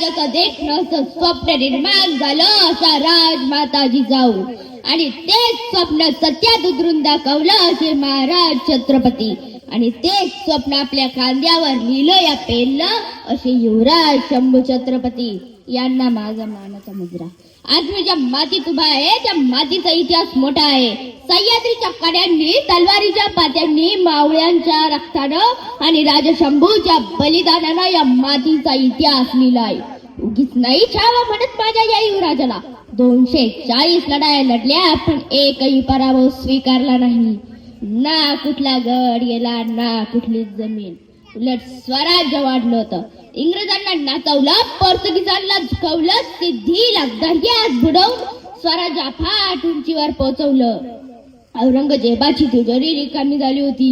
स्वराज्याचं देखणं असं स्वप्न निर्माण झालं असा राज माताजी जाऊ. आणि तेच स्वप्न सत्यात उतरून दाखवलं असे महाराज छत्रपती. आणि तेच स्वप्न आपल्या खांद्यावर लिहिलं या पेरलं असे युवराज शंभू छत्रपती यांना माझा मानाचा मुजरा आज मी ज्या मातीत उभा आहे त्या मातीचा इतिहास मोठा आहे. सह्याद्रीच्या कड्यांनी तलवारीच्या पात्यांनी मावळ्यांच्या रक्तानं आणि राजशंभूच्या बलिदानानं या मातीचा इतिहास लिहिलाय. उगीच नाही छावा म्हणत माझ्या या युवराजाला. दोनशे चाळीस लढाया लढल्या पण एकही पराभव स्वीकारला नाही. ना कुठला गड गेला ना कुठली जमीन. उलट स्वराज्य वाढलं होतं. इंग्रजांना नाचवलं पोर्तुगीजांना झुकवलं सिद्धीला दर्यात बुडवून स्वराज्य फाट उंचीवर पोहोचवलं औरंगजेबाची तिजोरी रिकामी झाली होती.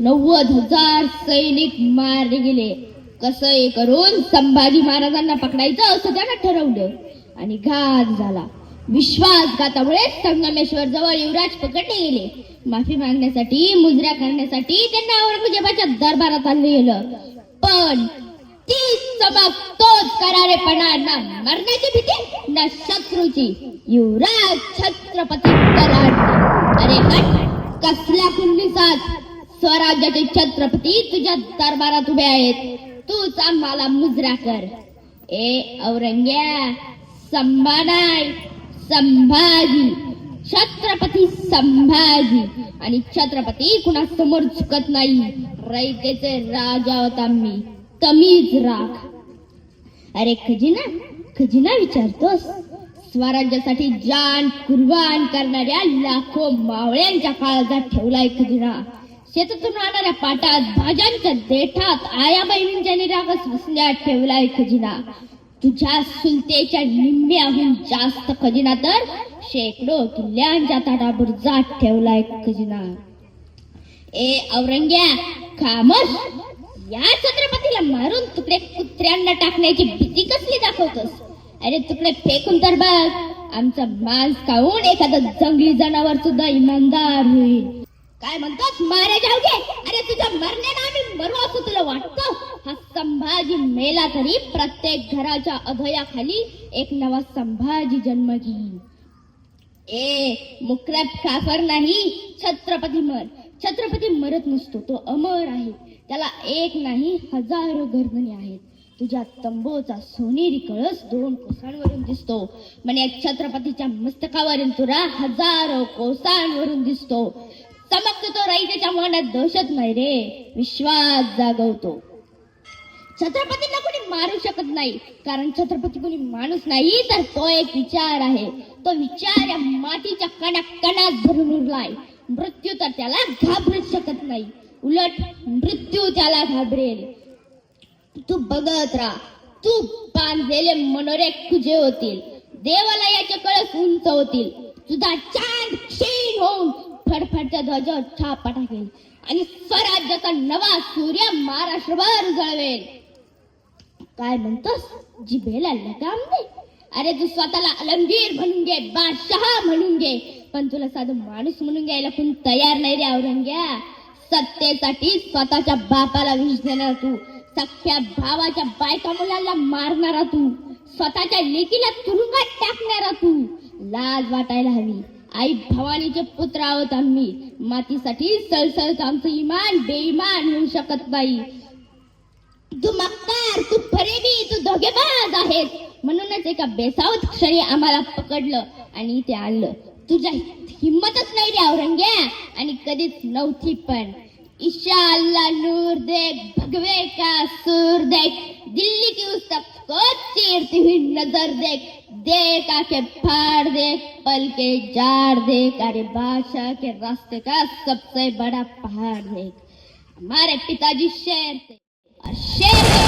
नव्वद हजार सैनिक मारले गेले. कसं करून संभाजी महाराजांना पकडायचं असं त्यानं ठरवलं आणि घात झाला. विश्वासघातामुळे संगमेश्वर जवळ युवराज पकडले गेले. माफी मागण्यासाठी मुजऱ्या करण्यासाठी त्यांना औरंगजेबाच्या दरबारात आणलं गेलं. पण चमक तोच करारेपणा ना मरण्याची भीती ना शत्रूची. युवराज छत्रपती कराड अरे हट कसल्या कुंडीसात स्वराज्याचे छत्रपती तुझ्या दरबारात उभे आहेत. तूच आम्हाला मुजरा कर. ए औरंग्या संभानाय संभाजी. छत्रपती संभाजी. आणि छत्रपती कुणासमोर झुकत नाही. रयतेचे राजा होता मी. तमीज राख अरे खजिना खजिना विचारतोस. स्वराज्यासाठी जान कुर्बान करणाऱ्या लाखो मावळ्यांच्या काळजात ठेवलाय खजिना. शेतातून राहणाऱ्या पाटात भाज्यांच्या देठात आया बहिणींच्या निरागस हसण्यात ठेवलाय खजिना. तुझ्या सुलतेच्या निम्म्याहून जास्त खजिना तर शेकडो किल्ल्यांच्या ताटाभर जात ठेवलाय खजिना. ए औरंग्या खामस या छत्रपतीला मारून तुकडे कुत्र्यांना टाकण्याची भीती कसली दाखवतोस? अरे तुकडे फेकून तर बघ. आमचा मांस खाऊन एखादं जंगली जनावर सुद्धा इमानदार होईल. काय म्हणतोस मारे जाऊगे अरे तुझ्या मरण्यानं आम्ही मरू असं तुला वाटतं? हा संभाजी मेला तरी प्रत्येक घराच्या अभयाखाली एक नवा संभाजी जन्म घेईल. ए मुकरब काफर नाही छत्रपती मर. छत्रपती मरत नसतो तो अमर आहे. त्याला एक नाही हजारो गर्भणी आहेत. तुझ्या तंबूचा सोनेरी कळस दोन कोसांवरून दिसतो. म्हणे छत्रपतीच्या मस्तकावरून तुरा हजारो कोसांवरून दिसतो. चमकतो तो राईच्या मनात दहशत नाही रे. विश्वास जागवतो. छत्रपतीला कोणी मारू शकत नाही. कारण छत्रपती कोणी माणूस नाही तर तो एक विचार आहे. तो विचार या मातीच्या कणा कणात भरून उरलाय. मृत्यू तर त्याला घाबरूच शकत नाही. उलट मृत्यू त्याला घाबरेल. तू बघत राहा. तू बांधलेले मनोरे खुजे होतील. देवालयाचे कळस उंच होतील. तुझा चांद क्षीण होऊन फडफडच्या ध्वजावर छापा टाकेल. आणि स्वराज्याचा नवा सूर्य महाराष्ट्रभर उजळवेल. काय म्हणतोस? जिभेला लगाम दे. अरे तू स्वतःला अलमगीर म्हणून घे बादशहा म्हणून घे. पण तुला साधं माणूस म्हणून घ्यायला कोण तयार नाही रे औरंग्या. सत्तेसाठी स्वतःच्या बापाला विष देणार तू. सख्या भावाच्या बायका मुलाला मारणारा तू. स्वतःच्या लेकीला तुरुंगात टाकणारा तू. लाज वाटायला हवी. आई भवानीचे पुत्र आहोत आम्ही. मातीसाठी सळसळत आमचं इमान बेईमान होऊ शकत नाही. तू मक्कार तू फरेबी तू धोगेबाज आहेस. म्हणूनच एका बेसावत क्षणी आम्हाला पकडलं आणि ते आणलं. तुझ्या हिंमतच नाही रे औरंग्या. आणि कधीच नव्हती पण. ईशा अल्लाह नूर देख भगवे का सूर देख दिल्ली की उस तक को चीरती हुई नजर देख देख आके फाड़ देख पल के जार देख अरे बादशाह के रास्ते का सबसे बड़ा पहाड़ देख हमारे पिताजी शेर थे। और शेर